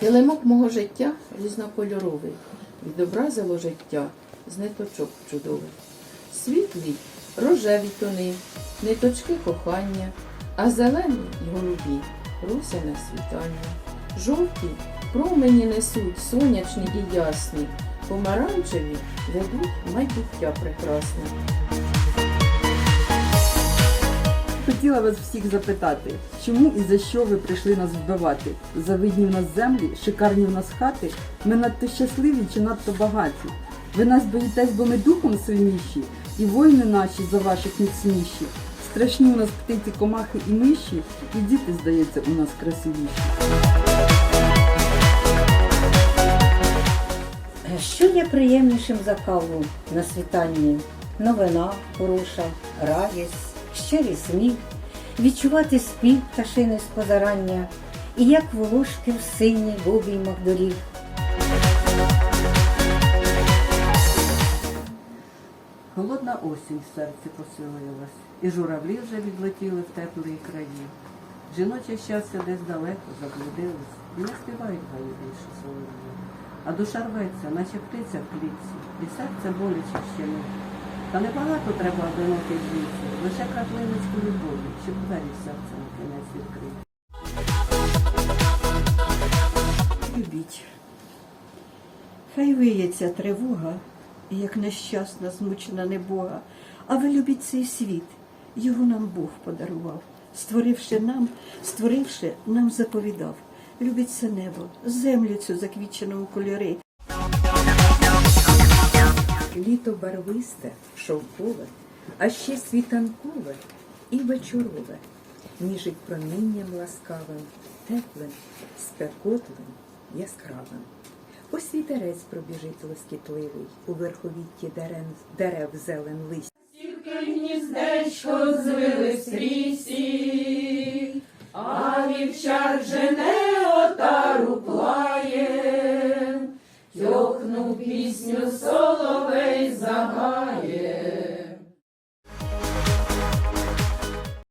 Килимок мого життя різнокольоровий, відобразило життя з ниточок чудових. Світлі, рожеві тони, ниточки кохання, а зелені й голубі русяне світання. Жовті промені несуть сонячні і ясні, помаранчеві ведуть майбуття прекрасне. Хотіла вас всіх запитати, чому і за що ви прийшли нас вбивати? Завидні в нас землі, шикарні в нас хати. Ми надто щасливі чи надто багаті. Ви нас боїтесь, бо ми духом сильніші, і воїни наші за ваших міцніші. Страшні у нас птиці, комахи і миші, і діти, здається, у нас красивіші. Що є приємнішим за каву на світанні? Новина хороша, радість, щирий сміх, відчувати спів пташини з позарання, і як волошки в синій в обіймах доріг. Холодна осінь в серці посилилась, і журавлі вже відлетіли в теплі краї. Жіноче щастя десь далеко заблудилось, і не співають гаї більше солов'ї. А душа рветься, наче птиця в клітці, і серце боляче ще не. Та небагато треба одиноких звідси, лише краплиночку любові, щоб двері в серце на кінець відкрити. Любіть. Хай виється тривога, як нещасна, змучена небога. А ви любіть цей світ, його нам Бог подарував. Створивши нам, створивши, нам заповідав. Любіть це небо, землю цю заквічену у кольори. Літо барвисте, шовкове, а ще світанкове і вечорове, ніжить промінням ласкавим, теплим, спекотливим, яскравим. Ось вітерець пробіжить лоскітливий, у верховітті дерев, зелен лист. листя. гніздечко звелися,